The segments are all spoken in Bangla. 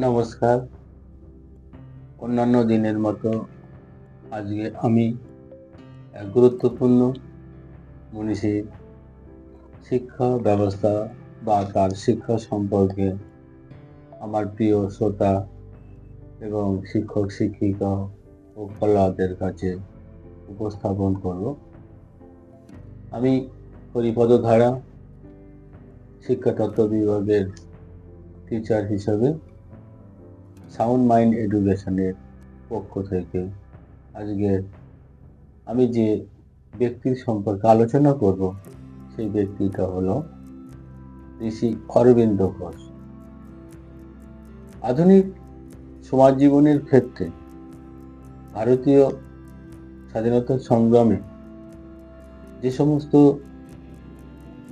নমস্কার। অন্যান্য দিনের মতো আজকে আমি এক গুরুত্বপূর্ণ মনীষীর শিক্ষা ব্যবস্থা বা তার শিক্ষা সম্পর্কে আমার প্রিয় শ্রোতা এবং শিক্ষক, শিক্ষিকা ও ফলোয়ারদের কাছে উপস্থাপন করব। আমি হরিপদ ধারা, শিক্ষাতত্ত্ব বিভাগের টিচার হিসাবে সাউন্ড মাইন্ড এডুকেশনের পক্ষ থেকে আজকে আমি যে ব্যক্তির সম্পর্কে আলোচনা করব, সেই ব্যক্তিটা হলো ঋষি অরবিন্দ ঘোষ। আধুনিক সমাজ জীবনের ক্ষেত্রে ভারতীয় স্বাধীনতা সংগ্রামে যে সমস্ত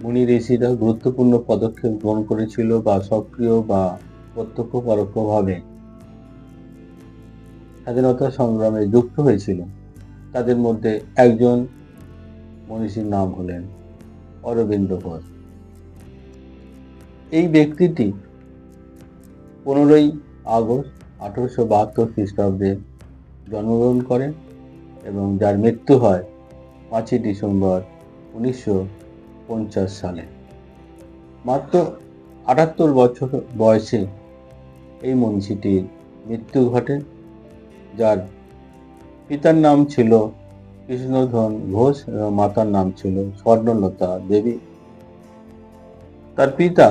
মুনি ঋষিরা গুরুত্বপূর্ণ পদক্ষেপ গ্রহণ করেছিল বা সক্রিয় বা প্রত্যক্ষ পরোক্ষভাবে স্বাধীনতা সংগ্রামে যুক্ত হয়েছিল তাদের মধ্যে একজন মনীষীর নাম হলেন অরবিন্দ ঘোষ এই ব্যক্তিটি পনেরোই আগস্ট আঠারোশো বাহাত্তর খ্রিস্টাব্দে জন্মগ্রহণ করেন এবং যার মৃত্যু হয় পাঁচই ডিসেম্বর উনিশশো পঞ্চাশ সালে। মাত্র আটাত্তর বছর বয়সে এই মনীষীটির মৃত্যু ঘটে। যার পিতার নাম ছিল কৃষ্ণধন ঘোষ এবং মাতার নাম ছিল স্বর্ণলতা দেবী। তার পিতা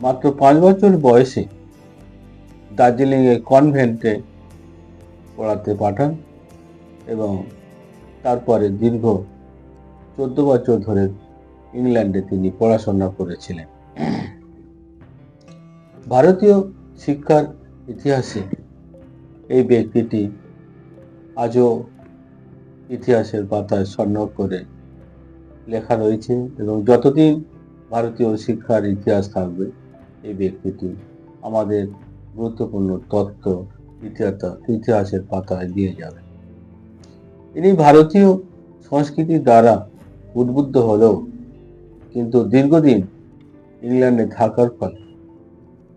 মাত্র পাঁচ বছর বয়সে দার্জিলিংয়ে কনভেন্টে পড়াতে পাঠান এবং তারপরে দীর্ঘ চোদ্দ বছর ধরে ইংল্যান্ডে তিনি পড়াশোনা করেছিলেন। ভারতীয় শিক্ষার ইতিহাসে এই ব্যক্তিটি আজও ইতিহাসের পাতায় স্বর্ণ করে লেখা রয়েছে এবং যতদিন ভারতীয় শিক্ষার ইতিহাস থাকবে, এই ব্যক্তিটি আমাদের গুরুত্বপূর্ণ তত্ত্ব ইতিহাস ইতিহাসের পাতায় দিয়ে যাবে। ইনি ভারতীয় সংস্কৃতির দ্বারা উদ্বুদ্ধ হলেও কিন্তু দীর্ঘদিন ইংল্যান্ডে থাকার ফলে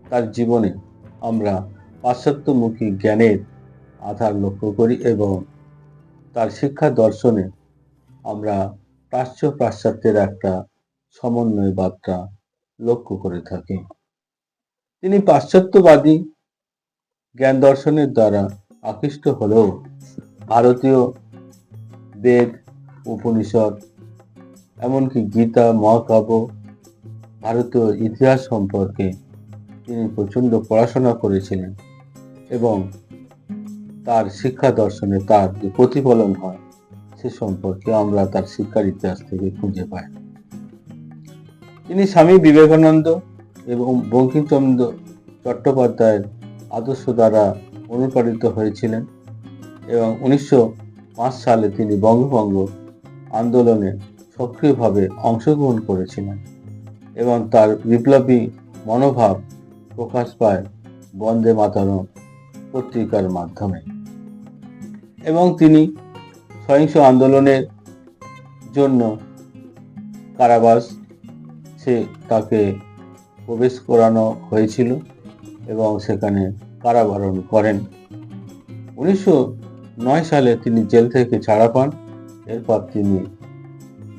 তার জীবনে আমরা পাশ্চাত্যমুখী জ্ঞানের আধার লক্ষ্য করি এবং তার শিক্ষা দর্শনে আমরা প্রাচ্য পাশ্চাত্যের একটা সমন্বয় বার্তা লক্ষ্য করে থাকি। তিনি পাশ্চাত্যবাদী জ্ঞান দর্শনের দ্বারা আকৃষ্ট হলেও ভারতীয় বেদ, উপনিষদ, এমনকি গীতা, মহাকাব্য, ভারতীয় ইতিহাস সম্পর্কে তিনি প্রচণ্ড পড়াশোনা করেছিলেন। এবং তার শিক্ষা দর্শনে তার যে প্রতিফলন হয়, সে সম্পর্কে আমরা তার শিক্ষার ইতিহাস থেকে খুঁজে পাই। তিনি স্বামী বিবেকানন্দ এবং বঙ্কিমচন্দ্র চট্টোপাধ্যায়ের আদর্শ দ্বারা অনুপ্রাণিত হয়েছিলেন এবং উনিশশো পাঁচ সালে তিনি বঙ্গভঙ্গ আন্দোলনে সক্রিয়ভাবে অংশগ্রহণ করেছিলেন এবং তার বিপ্লবী মনোভাব প্রকাশ পায় বন্দে মাতারম। পত্রিকার মাধ্যমে। এবং তিনি সহিংস আন্দোলনের জন্য কারাবাস, সে তাকে প্রবেশ করানো হয়েছিল এবং সেখানে কারাবরণ করেন। উনিশশো নয় সালে তিনি জেল থেকে ছাড়া পান। এরপর তিনি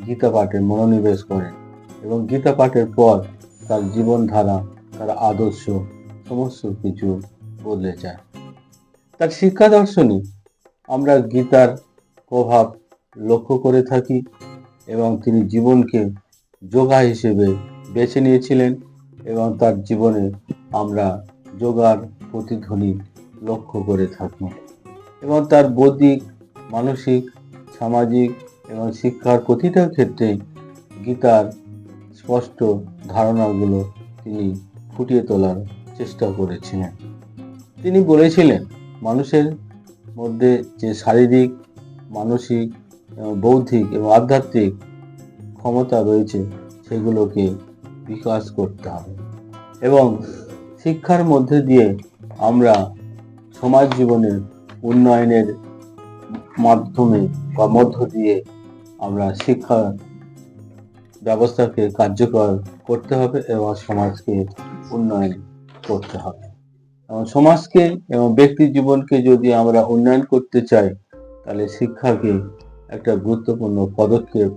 গীতা পাঠে মনোনিবেশ করেন এবং গীতা পাঠের পর তার জীবনধারা, তার আদর্শ, সমস্ত কিছু বদলে যায়। তার শিক্ষা দর্শনে আমরা গীতার প্রভাব লক্ষ্য করে থাকি এবং তিনি জীবনকে যোগা হিসেবে বেছে নিয়েছিলেন এবং তার জীবনে আমরা যোগার প্রতিধ্বনি লক্ষ্য করে থাকি এবং তার বৌদ্ধিক, মানসিক, সামাজিক এবং শিক্ষার প্রতিটা ক্ষেত্রে গীতার স্পষ্ট ধারণাগুলো তিনি ফুটিয়ে তোলার চেষ্টা করেছিলেন। তিনি বলেছিলেন মানুষের মধ্যে যে শারীরিক, মানসিক বৌদ্ধিক এবং আধ্যাত্মিক ক্ষমতা রয়েছে, সেগুলোকে বিকাশ করতে হবে। এবং শিক্ষার মধ্যে দিয়ে আমরা সমাজ জীবনের উন্নয়নের মাধ্যমে বা মধ্য দিয়ে আমরা শিক্ষা ব্যবস্থাকে কার্যকর করতে হবে এবং সমাজকে উন্নয়ন করতে হবে। সমাজকে এবং ব্যক্তি জীবনকে যদি আমরা উন্নয়ন করতে চাই, তাহলে শিক্ষাকে একটা গুরুত্বপূর্ণ পদক্ষেপ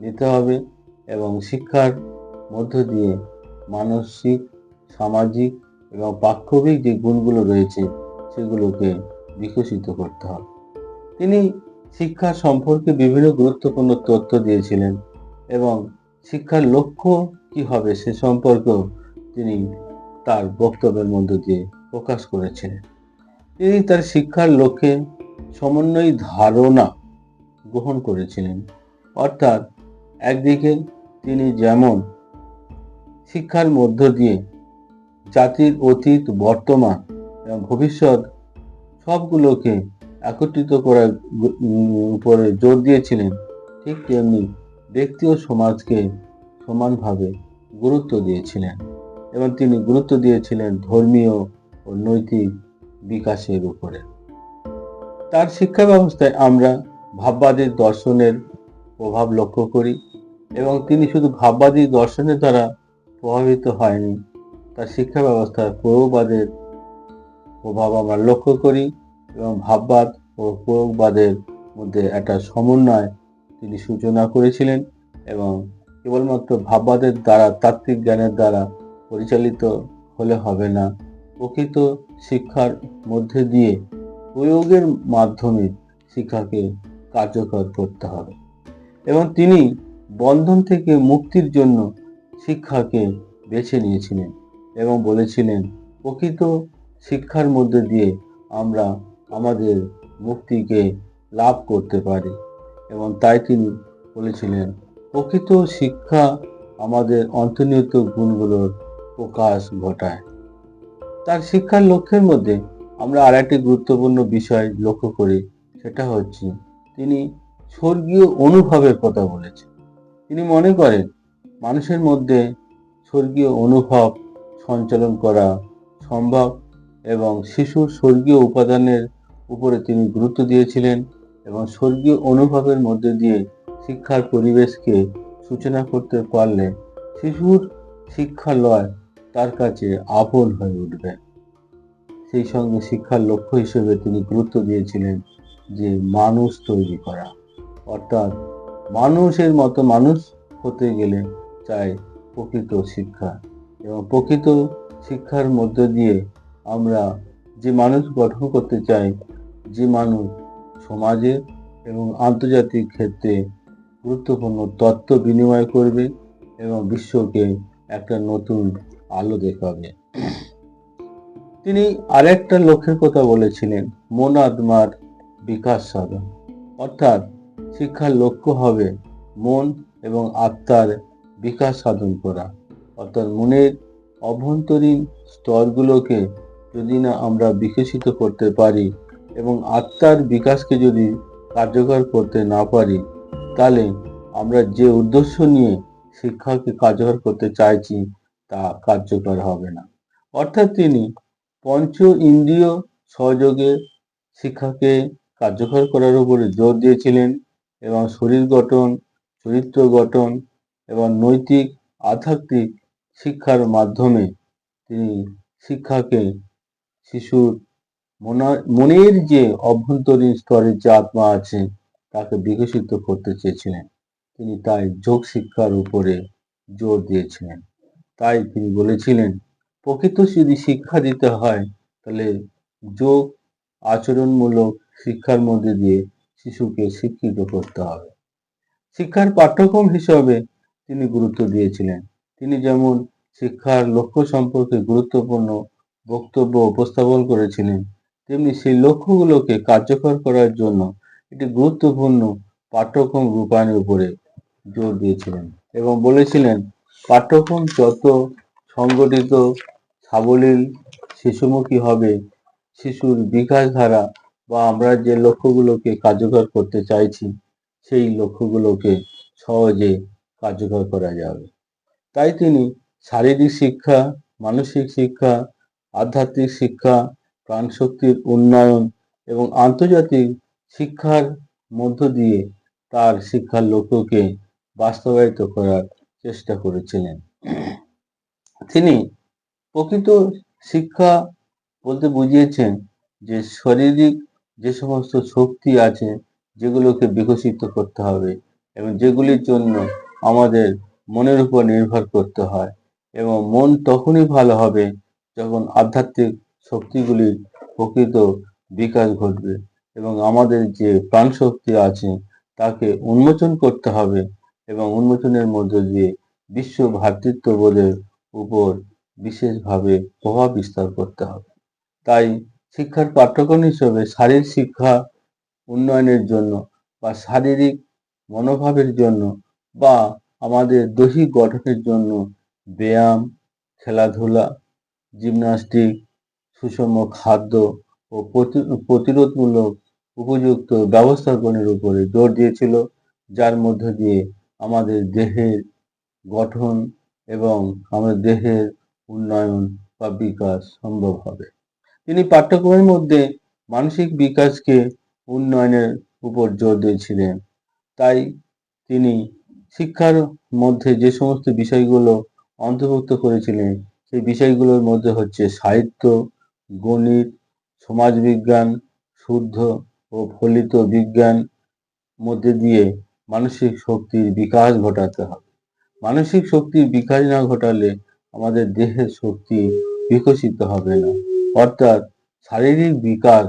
নিতে হবে এবং শিক্ষার মধ্য দিয়ে মানসিক, সামাজিক এবং পাক্ষবিক যে গুণগুলো রয়েছে, সেগুলোকে বিকশিত করতে হবে। তিনি শিক্ষা সম্পর্কে বিভিন্ন গুরুত্বপূর্ণ তথ্য দিয়েছিলেন এবং শিক্ষার লক্ষ্য কি হবে সে সম্পর্কেও তিনি তার বক্তব্যের মধ্য দিয়ে প্রকাশ করেছিলেন তিনি তার শিক্ষার লক্ষ্যে সমন্বয় ধারণা গ্রহণ করেছিলেন। অর্থাৎ একদিকে তিনি যেমন শিক্ষার মধ্য দিয়ে জাতির অতীত, বর্তমান এবং ভবিষ্যৎ সবগুলোকে একত্রিত করার উপরে জোর দিয়েছিলেন, ঠিক তেমনি ব্যক্তি ও সমাজকে সমানভাবে গুরুত্ব দিয়েছিলেন এবং তিনি গুরুত্ব দিয়েছিলেন ধর্মীয় ও নৈতিক বিকাশের উপরে। তার শিক্ষা ব্যবস্থায় আমরা ভাববাদী দর্শনের প্রভাব লক্ষ্য করি এবং তিনি শুধু ভাববাদী দর্শনের দ্বারা প্রভাবিত হয়নি, তার শিক্ষা ব্যবস্থায় প্রয়োগবাদের প্রভাব আমরা লক্ষ্য করি এবং ভাববাদ ও প্রয়োগবাদের মধ্যে একটা সমন্বয় তিনি সূচনা করেছিলেন এবং কেবলমাত্র ভাববাদের দ্বারা তাত্ত্বিক জ্ঞানের দ্বারা পরিচালিত হলে হবে না। প্রকৃত শিক্ষার মধ্যে দিয়ে প্রয়োগের মাধ্যমে শিক্ষাকে কার্যকর করতে হবে। এবং তিনি বন্ধন থেকে মুক্তির জন্য শিক্ষাকে বেছে নিয়েছিলেন এবং বলেছিলেন, প্রকৃত শিক্ষার মধ্যে দিয়ে আমরা আমাদের মুক্তিকে লাভ করতে পারি। এবং তাই তিনি বলেছিলেন, প্রকৃত শিক্ষা আমাদের অন্তর্নিহিত গুণগুলোর প্রকাশ ঘটায়। তার শিক্ষার লক্ষ্যের মধ্যে আমরা আর একটি গুরুত্বপূর্ণ বিষয় লক্ষ্য করি, সেটা হচ্ছে তিনি স্বর্গীয় অনুভবের কথা বলেছেন। তিনি মনে করেন, মানুষের মধ্যে স্বর্গীয় অনুভব সঞ্চালন করা সম্ভব এবং শিশুর স্বর্গীয় উপাদানের উপরে তিনি গুরুত্ব দিয়েছিলেন এবং স্বর্গীয় অনুভবের মধ্যে দিয়ে শিক্ষার পরিবেশকে সূচনা করতে পারলে শিশুর শিক্ষালয় তার কাছে আপন হয়ে উঠবে। সেই সঙ্গে শিক্ষার লক্ষ্য হিসেবে তিনি গুরুত্ব দিয়েছিলেন যে মানুষ তৈরি করা। অর্থাৎ মানুষের মতো মানুষ হতে গেলে চাই প্রকৃত শিক্ষা এবং প্রকৃত শিক্ষার মধ্য দিয়ে আমরা যে মানুষ গঠন করতে চাই, যে মানুষ সমাজে এবং আন্তর্জাতিক ক্ষেত্রে গুরুত্বপূর্ণ তত্ত্ব বিনিময় করবে এবং বিশ্বকে একটা নতুন আলো দেখাবে তিনি আরেকটা লক্ষ্যের কথা বলেছিলেন মন আত্মার বিকাশ সাধন অর্থাৎ শিক্ষার লক্ষ্য হবে মন এবং আত্মার বিকাশ সাধন করা। অর্থাৎ মনের অভ্যন্তরীণ স্তরগুলোকে যদি না আমরা বিকশিত করতে পারি এবং আত্মার বিকাশকে যদি কার্যকর করতে না পারি, তাহলে আমরা যে উদ্দেশ্য নিয়ে শিক্ষাকে কার্যকর করতে চাইছি তা কার্যকর হবে না। অর্থাৎ তিনি পঞ্চ ইন্দ্রিয় সহযোগে শিক্ষাকে কার্যকর করার উপরে জোর দিয়েছিলেন এবং শরীর গঠন, চরিত্র গঠন এবং নৈতিক, আধ্যাত্মিক শিক্ষার মাধ্যমে তিনি শিক্ষাকে শিশুর মনা- মনের যে অভ্যন্তরীণ স্তরের যে আত্মা আছে, তাকে বিকশিত করতে চেয়েছিলেন। তিনি তাই যোগ শিক্ষার উপরে জোর দিয়েছিলেন। তাই তিনি বলেছিলেন, প্রকৃত যদি শিক্ষা দিতে হয়, তাহলে যোগ আচরণমূলক শিক্ষার মধ্যে দিয়ে শিশুকে শিক্ষিত করতে হবে। শিক্ষার পাঠ্যক্রম হিসাবে তিনি গুরুত্ব দিয়েছিলেন। তিনি যেমন শিক্ষার লক্ষ্য সম্পর্কে গুরুত্বপূর্ণ বক্তব্য উপস্থাপন করেছিলেন, তেমনি সেই লক্ষ্যগুলোকে কার্যকর করার জন্য একটি গুরুত্বপূর্ণ পাঠ্যক্রম রূপায়ণের উপরে জোর দিয়েছিলেন এবং বলেছিলেন পাঠ্যক্রম যত সংগঠিত সাবলীল শিশুমুখী হবে। শিশুর বিকাশ ধারা বা আমরা যে লক্ষ্যগুলোকে কার্যকর করতে চাইছি, সেই লক্ষ্যগুলোকে সহজে কার্যকর করা যাবে। তাই তিনি শারীরিক শিক্ষা, মানসিক শিক্ষা, আধ্যাত্মিক শিক্ষা, প্রাণশক্তির উন্নয়ন এবং আন্তর্জাতিক শিক্ষার মধ্য দিয়ে তার শিক্ষার লক্ষ্যকে বাস্তবায়িত করার চেষ্টা করেছিলেন। তিনি প্রকৃত শিক্ষা বলতে বুঝিয়েছেন যে শারীরিক যে সমস্ত শক্তি আছে, যেগুলোকে বিকশিত করতে হবে এবং যেগুলির জন্য আমাদের মনের উপর নির্ভর করতে হয় এবং মন তখনই ভালো হবে যখন আধ্যাত্মিক শক্তিগুলির প্রকৃত বিকাশ ঘটবে এবং আমাদের যে প্রাণ শক্তি আছে, তাকে উন্মোচন করতে হবে এবং উন্মোচনের মধ্য দিয়ে বিশ্ব ভ্রাতৃত্ববোধের উপর বিশেষভাবে প্রভাব বিস্তার করতে হবে। তাই শিক্ষার পাঠ্যক্রম হিসেবে শারীরিক শিক্ষা উন্নয়নের জন্য বা শারীরিক মনোভাবের জন্য বা আমাদের দৈহিক গঠনের জন্য ব্যায়াম, খেলাধুলা, জিমনাস্টিক, সুষম খাদ্য ও প্রতিরোধমূলক উপযুক্ত ব্যবস্থাপনের উপরে জোর দিয়েছিল, যার মধ্য দিয়ে আমাদের দেহের গঠন এবং আমাদের দেহের উন্নয়ন বা বিকাশ সম্ভব হবে। তিনি পাঠ্যক্রমের মধ্যে মানসিক বিকাশকে উন্নয়নের উপর জোর দিয়েছিলেন। তাই তিনি শিক্ষার মধ্যে যে সমস্ত বিষয়গুলো অন্তর্ভুক্ত করেছিলেন, সেই বিষয়গুলোর মধ্যে হচ্ছে সাহিত্য, গণিত, সমাজবিজ্ঞান, শুদ্ধ ও ফলিত বিজ্ঞান মধ্যে দিয়ে মানসিক শক্তির বিকাশ ঘটাতে হবে। মানসিক শক্তির বিকাশ না ঘটালে আমাদের দেহের শক্তি বিকশিত হবে না। অর্থাৎ শারীরিক বিকাশ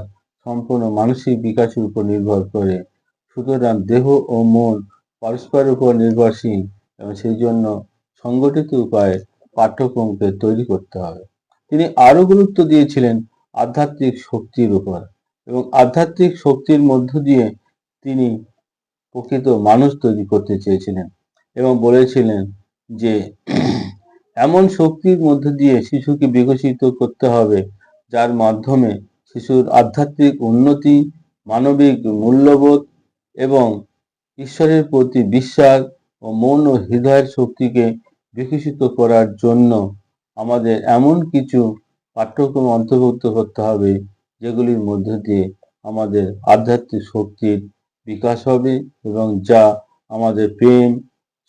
সম্পূর্ণ মানসিক বিকাশের উপর নির্ভর করে। সুতরাং দেহ ও মন পরস্পরের উপর নির্ভরশীল এবং সেই জন্য সংগঠিত উপায়ে পাঠ্যক্রমকে তৈরি করতে হবে। তিনি আরও গুরুত্ব দিয়েছিলেন আধ্যাত্মিক শক্তির উপর এবং আধ্যাত্মিক শক্তির মধ্য দিয়ে তিনি প্রকৃত মানুষ তৈরি করতে চেয়েছিলেন এবং বলেছিলেন যে, এমন শক্তির মধ্য দিয়ে শিশুকে বিকশিত করতে হবে, যার মাধ্যমে শিশুর আধ্যাত্মিক উন্নতি, মানবিক মূল্যবোধ এবং ঈশ্বরের প্রতি বিশ্বাস ও মন ও হৃদয়ের শক্তিকে বিকশিত করার জন্য আমাদের এমন কিছু পাঠ্যক্রম অন্তর্ভুক্ত করতে হবে, যেগুলির মধ্য দিয়ে আমাদের আধ্যাত্মিক শক্তির বিকাশ হবে এবং যা আমাদের প্রেম,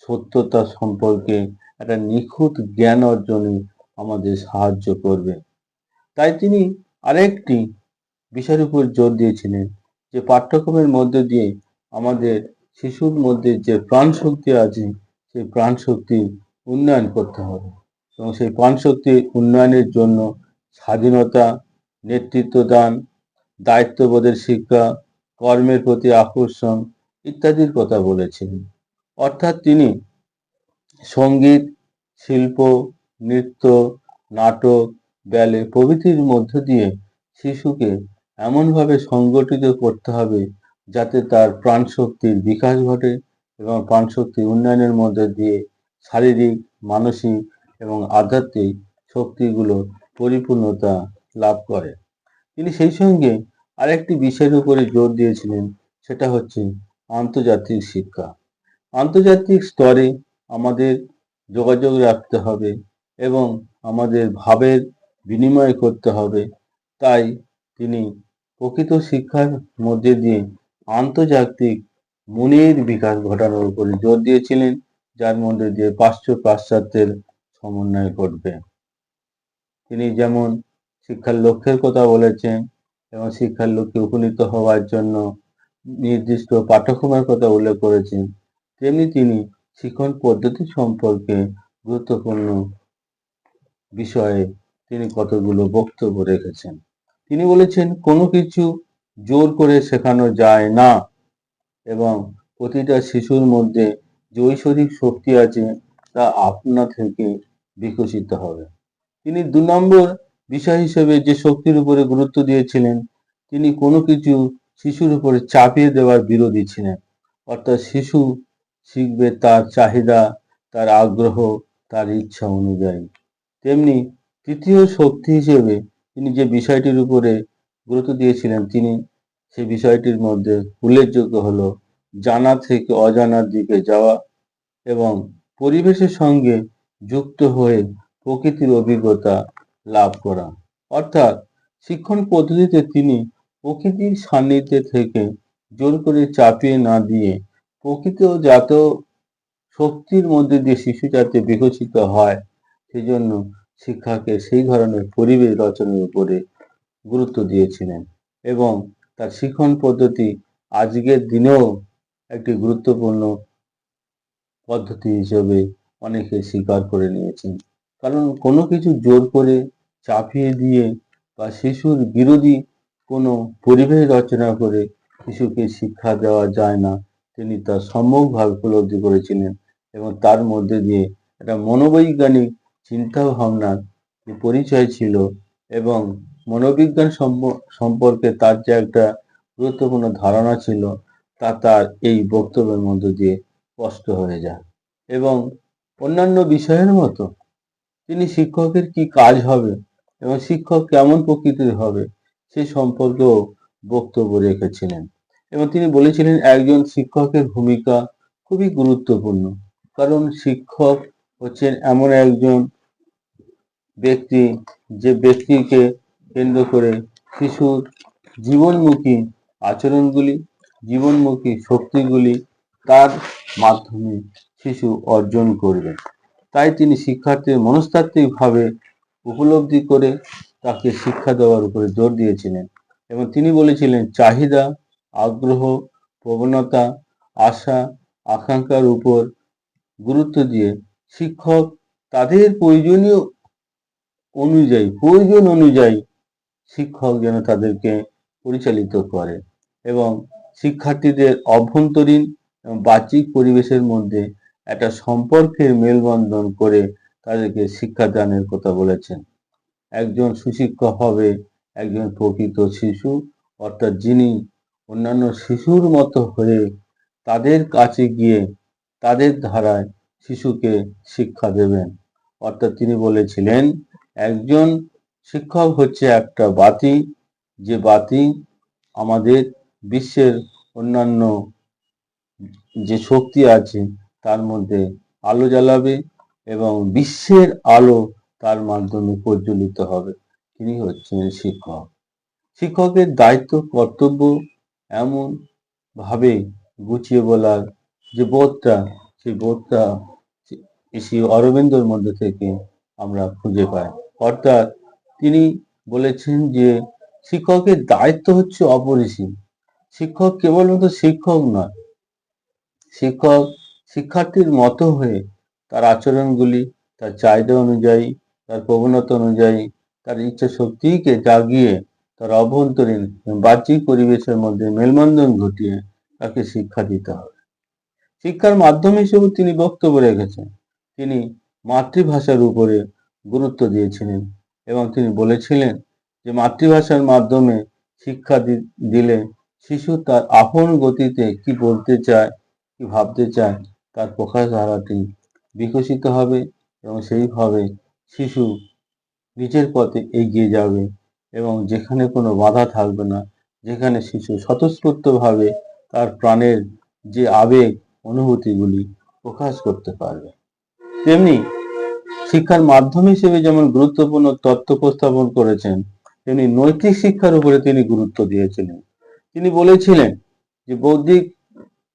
সত্যতা সম্পর্কে একটা নিখুঁত জ্ঞান অর্জনে আমাদের সাহায্য করবে। তাই তিনি আরেকটি বিষয়ের উপর জোর দিয়েছিলেন যে পাঠ্যক্রমের মধ্যে দিয়ে আমাদের শিশুর মধ্যে যে প্রাণ শক্তি আছে, সেই প্রাণ শক্তি উন্নয়ন করতে হবে এবং সেই প্রাণ শক্তি উন্নয়নের জন্য স্বাধীনতা নেতৃত্ব দান দায়িত্ববোধের শিক্ষা কর্মের প্রতি আকর্ষণ ইত্যাদির কথা বলেছেন। অর্থাৎ তিনি সংগীত, শিল্প, নৃত্য, নাটক, ব্যালে প্রভৃতির মধ্য দিয়ে শিশুকে এমনভাবে সংগঠিত করতে হবে যাতে তার প্রাণশক্তির বিকাশ ঘটে এবং প্রাণশক্তির উন্নয়নের মধ্যে দিয়ে শারীরিক, মানসিক এবং আধ্যাত্মিক শক্তিগুলো পরিপূর্ণতা লাভ করে। তিনি সেই সঙ্গে আরেকটি বিষয়ের উপরে জোর দিয়েছিলেন, সেটা হচ্ছে আন্তর্জাতিক শিক্ষা। আন্তর্জাতিক স্তরে আমাদের যোগাযোগ রাখতে হবে এবং আমাদের ভাবের বিনিময় করতে হবে। তাই তিনি প্রকৃত শিক্ষার মধ্যে দিয়ে আন্তর্জাতিক মনের বিকাশ ঘটানোর উপরে জোর দিয়েছিলেন, যার মধ্যে দিয়ে পাশ্চ পাশ্চাত্যের সমন্বয় ঘটবে। তিনি যেমন শিক্ষার লক্ষ্যের কথা বলেছেন এবং শিক্ষার লক্ষ্যে উপনীত হওয়ার জন্য নির্দিষ্ট পাঠ্যক্রমের কথা উল্লেখ করেছেন। তেমনি তিনি শিক্ষণ পদ্ধতি সম্পর্কে গুরুত্বপূর্ণ বিষয়ে তিনি কতগুলো বক্তব্য রেখেছেন। তিনি বলেছেন, কোনো কিছু জোর করে শেখানো যায় না এবং প্রতিটা শিশুর মধ্যে যে ঐশ্বরিক শক্তি আছে তা আপনা থেকে বিকশিত হবে। তিনি দু নম্বর বিষয় হিসেবে যে শক্তির উপরে গুরুত্ব দিয়েছিলেন, তিনি কোনো কিছু শিশুর উপরে চাপিয়ে দেওয়ার বিরোধী ছিলেন। অর্থাৎ শিশু শিখবে তার চাহিদা, তার আগ্রহ, তার ইচ্ছা অনুযায়ী। তেমনি তৃতীয় শক্তি হিসেবে তিনি যে বিষয়টির উপরে গুরুত্ব দিয়েছিলেন, তিনি সেই বিষয়টির মধ্যে উল্লেখযোগ্য হলো জানা থেকে অজানার দিকে যাওয়া এবং পরিবেশের সঙ্গে যুক্ত হয়ে প্রকৃতির অভিজ্ঞতা লাভ করা। অর্থাৎ শিক্ষণ পদ্ধতিতে তিনি প্রকৃতির সান্নিধ্যে থেকে জোর করে চাপিয়ে না দিয়ে প্রকৃত জাত শক্তির মধ্যে দিয়ে শিশু যাতে বিকশিত হয়, সেজন্য শিক্ষাকে সেই ধরনের পরিবেশ রচনার উপরে গুরুত্ব দিয়েছিলেন এবং তার শিক্ষণ পদ্ধতি আজকের দিনেও একটি গুরুত্বপূর্ণ পদ্ধতি হিসেবে অনেকে স্বীকার করে নিয়েছেন। কারণ কোনো কিছু জোর করে চাপিয়ে দিয়ে বা শিশুর বিরোধী কোনো পরিবেশ রচনা করে শিশুকে শিক্ষা দেওয়া যায় না। তিনি তা সম্যকভাবে উপলব্ধি করেছিলেন এবং তার মধ্যে দিয়ে একটা মনোবৈজ্ঞানিক চিন্তা ভাবনার পরিচয় ছিল এবং মনোবিজ্ঞান সম্প- সম্পর্কে তার যে একটা গুরুত্বপূর্ণ ধারণা ছিল, তা তার এই বক্তব্যের মধ্য দিয়ে স্পষ্ট হয়ে যায়। এবং অন্যান্য বিষয়ের মতো তিনি শিক্ষকের কি কাজ হবে এবং শিক্ষক কেমন প্রকৃতির হবে সে সম্পর্কেও বক্তব্য রেখেছিলেন। এবং তিনি বলেছিলেন, একজন শিক্ষকের ভূমিকা খুবই গুরুত্বপূর্ণ। কারণ শিক্ষক হচ্ছেন এমন একজন ব্যক্তি যে ব্যক্তিকে কেন্দ্র করে শিশুর জীবনমুখী আচরণগুলি, জীবনমুখী শক্তিগুলি তার মাধ্যমে শিশু অর্জন করবে। তাই তিনি শিক্ষার্থীর মনস্তাত্ত্বিকভাবে উপলব্ধি করে তাকে শিক্ষা দেওয়ার উপরে জোর দিয়েছিলেন। এবং তিনি বলেছিলেন, চাহিদা, আগ্রহ, প্রবণতা, আশা, আকাঙ্ক্ষার উপর গুরুত্ব দিয়ে শিক্ষক তাদের প্রয়োজনীয় অনুযায়ী, প্রয়োজন অনুযায়ী শিক্ষক যেন তাদেরকে পরিচালিত করে এবং শিক্ষার্থীদের অভ্যন্তরীণ এবং বাহ্যিক পরিবেশের মধ্যে একটা সম্পর্কের মেলবন্ধন করে তাদেরকে শিক্ষাদানের কথা বলেছেন। একজন সুশিক্ষক হবে একজন প্রকৃত শিশু, অর্থাৎ যিনি অন্যান্য শিশুর মতো হয়ে তাদের কাছে গিয়ে তাদের ধারায় শিশুকে শিক্ষা দেবেন। অর্থাৎ তিনি বলেছিলেন, একজন শিক্ষক হচ্ছে একটা বাতি, যে বাতি আমাদের বিশ্বের অন্যান্য যে শক্তি আছে তার মধ্যে আলো জ্বালাবে এবং বিশ্বের আলো তার মাধ্যমে প্রজ্বলিত হবে। তিনি হচ্ছেন শিক্ষক। শিক্ষকের দায়িত্ব, কর্তব্য এমন ভাবে গুছিয়ে বলার যে বোধটা, সেই বোধটা শ্রী অরবিন্দর মধ্যে থেকে আমরা খুঁজে পাই। অর্থাৎ তিনি বলেছেন যে শিক্ষকের দায়িত্ব হচ্ছে অপরিসীম। শিক্ষক কেবলমাত্র শিক্ষক নয়, শিক্ষক শিক্ষার্থীর মতো হয়ে তার আচরণগুলি, তার চাহিদা অনুযায়ী, তার প্রবণতা অনুযায়ী, তার ইচ্ছা শক্তিকে জাগিয়ে তার অভ্যন্তরীণ বাহ্যিক পরিবেশের মধ্যে মেলবন্ধন ঘটিয়ে তাকে শিক্ষা দিতে হবে। শিক্ষার মাধ্যম হিসেবে তিনি বক্তব্য রেখেছেন। তিনি মাতৃভাষার উপরে গুরুত্ব দিয়েছিলেন এবং তিনি বলেছিলেন যে মাতৃভাষার মাধ্যমে শিক্ষা দিলে শিশু তার আপন গতিতে কি বলতে চায়, কি ভাবতে চায় তার প্রকাশ ধারাটি বিকশিত হবে এবং সেইভাবে শিশু নিজের পথে এগিয়ে যাবে এবং যেখানে কোনো বাধা থাকবে না, যেখানে শিশু স্বতঃস্ফূর্তভাবে তার প্রাণের যে আবেগ অনুভূতিগুলি প্রকাশ করতে পারবে। তেমনি শিক্ষার মাধ্যম হিসেবে যেমন গুরুত্বপূর্ণ তত্ত্ব উপস্থাপন করেছেন, তেমনি নৈতিক শিক্ষার উপরে তিনি গুরুত্ব দিয়েছিলেন। তিনি বলেছিলেন যে বৌদ্ধিক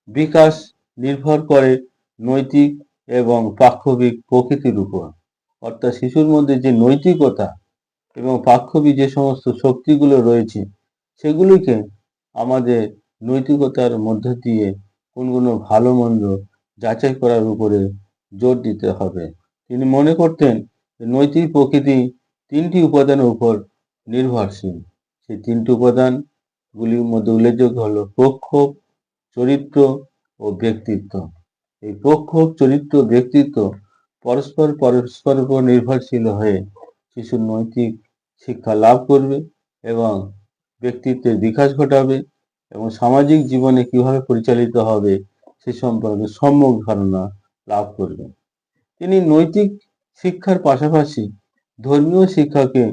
বিকাশ নির্ভর করে নৈতিক এবং পাক্ষবিক প্রকৃতির উপর। অর্থাৎ শিশুর মধ্যে যে নৈতিকতা এবং পাক্ষবিক যে সমস্ত শক্তিগুলো রয়েছে, সেগুলিকে আমাদের নৈতিকতার মধ্য দিয়ে কোনগুলো ভালো মন্দ যাচাই করার উপরে জোর দিতে হবে। তিনি মনে করতেন নৈতিক প্রকৃতি তিনটি উপাদানের উপর নির্ভরশীল। সেই তিনটি উপাদানগুলির মধ্যে উল্লেখযোগ্য হলো প্রক্ষোভ, চরিত্র ও ব্যক্তিত্ব। এই প্রক্ষোভ চরিত্র, ব্যক্তিত্ব পরস্পর পরস্পর উপর নির্ভরশীল হয়ে শিশুর নৈতিক শিক্ষা লাভ করবে এবং ব্যক্তিত্বের বিকাশ ঘটাবে এবং সামাজিক জীবনে কীভাবে পরিচালিত হবে সে সম্পর্কে সম্যক ধারণা লাভ করবে। তিনি নৈতিক শিক্ষার পাশাপাশি ধর্মীয় শিক্ষাকে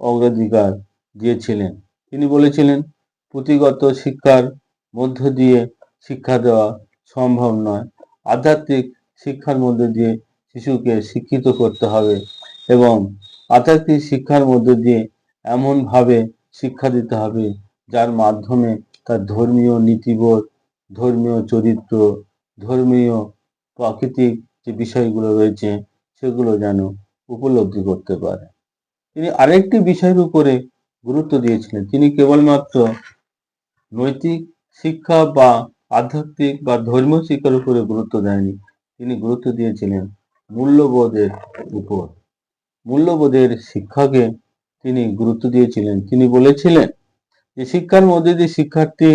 অগ্রাধিকার দিয়েছিলেন। তিনি বলেছিলেন, পুঁথিগত শিক্ষার মধ্য দিয়ে শিক্ষা দেওয়া সম্ভব নয়। আধ্যাত্মিক শিক্ষার মধ্যে দিয়ে শিশুকে শিক্ষিত করতে হবে এবং আধ্যাত্মিক শিক্ষার মধ্যে দিয়ে এমনভাবে শিক্ষা দিতে হবে যার মাধ্যমে তার ধর্মীয় নীতিবোধ, ধর্মীয় চরিত্র, ধর্মীয় প্রাকৃতিক যে বিষয়গুলো রয়েছে সেগুলো যেন উপলব্ধি করতে পারে। তিনি আরেকটি বিষয়ের উপরে গুরুত্ব দিয়েছিলেন। তিনি কেবলমাত্র নৈতিক শিক্ষা বা আধ্যাত্মিক বা ধর্মীয় শিক্ষার উপরে গুরুত্ব দেয়নি। তিনি গুরুত্ব দিয়েছিলেন মূল্যবোধের উপর। মূল্যবোধের শিক্ষাকে তিনি গুরুত্ব দিয়েছিলেন। তিনি বলেছিলেন যে, শিক্ষার মধ্যে দিয়ে শিক্ষার্থীকে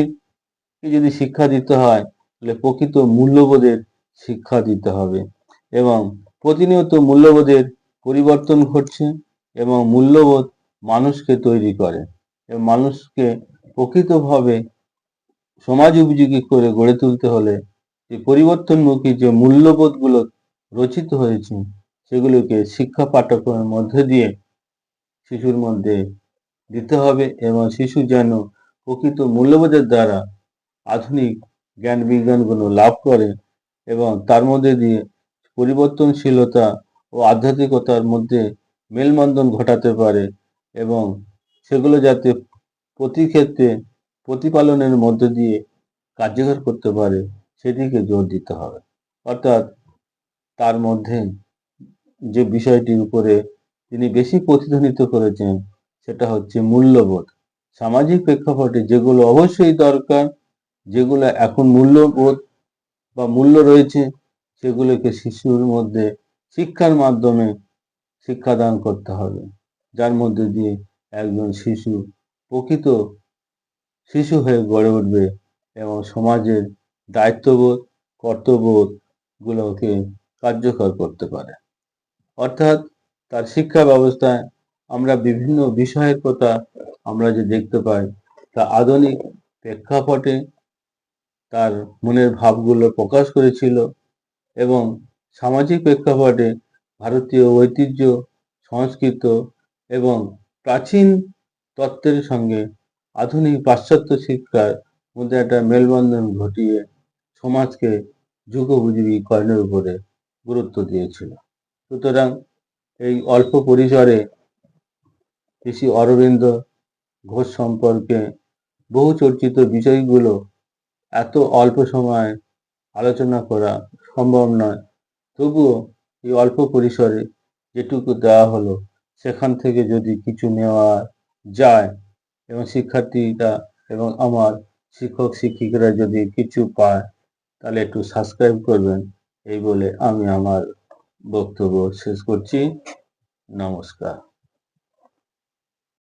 যদি শিক্ষা দিতে হয়, তাহলে প্রকৃত মূল্যবোধের শিক্ষা দিতে হবে এবং প্রতিনিয়ত মূল্যবোধের পরিবর্তন ঘটছে এবং মূল্যবোধ মানুষকে তৈরি করে এবং মানুষকে প্রকৃতভাবে সমাজ উপযোগী করে গড়ে তুলতে হলে যে পরিবর্তনমুখী যে মূল্যবোধগুলো রচিত হয়েছে, সেগুলোকে শিক্ষা পাঠ্যক্রমের মধ্যে দিয়ে শিশুর মধ্যে দিতে হবে এবং শিশু যেন প্রকৃত মূল্যবোধের দ্বারা আধুনিক জ্ঞান বিজ্ঞানগুলো লাভ করে এবং তার মধ্যে দিয়ে পরিবর্তনশীলতা ও আধ্যাত্মিকতার মধ্যে মেলবন্ধন ঘটাতে পারে এবং সেগুলো যাতে প্রতি ক্ষেত্রে প্রতিপালনের মধ্যে দিয়ে কার্যকর করতে পারে সেদিকে জোর দিতে হবে। অর্থাৎ তার মধ্যে যে বিষয়টির উপরে তিনি বেশি প্রতিধ্বনিত করেছেন, সেটা হচ্ছে মূল্যবোধ। সামাজিক প্রেক্ষাপটে যেগুলো অবশ্যই দরকার, যেগুলো এখন মূল্যবোধ বা মূল্য রয়েছে, সেগুলোকে শিশুর মধ্যে শিক্ষার মাধ্যমে শিক্ষাদান করতে হবে। যার মধ্যে দিয়ে একজন শিশু প্রকৃত শিশু হয়ে গড়ে উঠবে এবং সমাজের দায়িত্ববোধ কর্তব্যবোধগুলোকে কার্যকর করতে পারে। অর্থাৎ তার শিক্ষা ব্যবস্থায় আমরা বিভিন্ন বিষয়ের কথা আমরা যে দেখতে পাই, তা আধুনিক প্রেক্ষাপটে তার মনের ভাবগুলো প্রকাশ করেছিল এবং সামাজিক প্রেক্ষাপটে ভারতীয় ঐতিহ্য, সংস্কৃত এবং প্রাচীন তত্ত্বের সঙ্গে আধুনিক পাশ্চাত্য শিক্ষার মধ্যে একটা মেলবন্ধন ঘটিয়ে সমাজকে যুগোপযোগী কর্ণের উপরে গুরুত্ব দিয়েছিল। সুতরাং এই অল্প পরিসরে ঋষি অরবিন্দ ঘোষ সম্পর্কে বহু চর্চিত বিষয়গুলো এত অল্প সময় আলোচনা করা সম্ভব নয়। তবুও এই অল্প পরিসরে যেটুকু দেওয়া হলো, সেখান থেকে যদি কিছু নেওয়া যায় এবং শিক্ষার্থীরা এবং আমার শিক্ষক শিক্ষিকারা যদি কিছু পায়, তাহলে একটু সাবস্ক্রাইব করবেন। এই বলে আমি আমার বক্তব্য শেষ করছি। নমস্কার।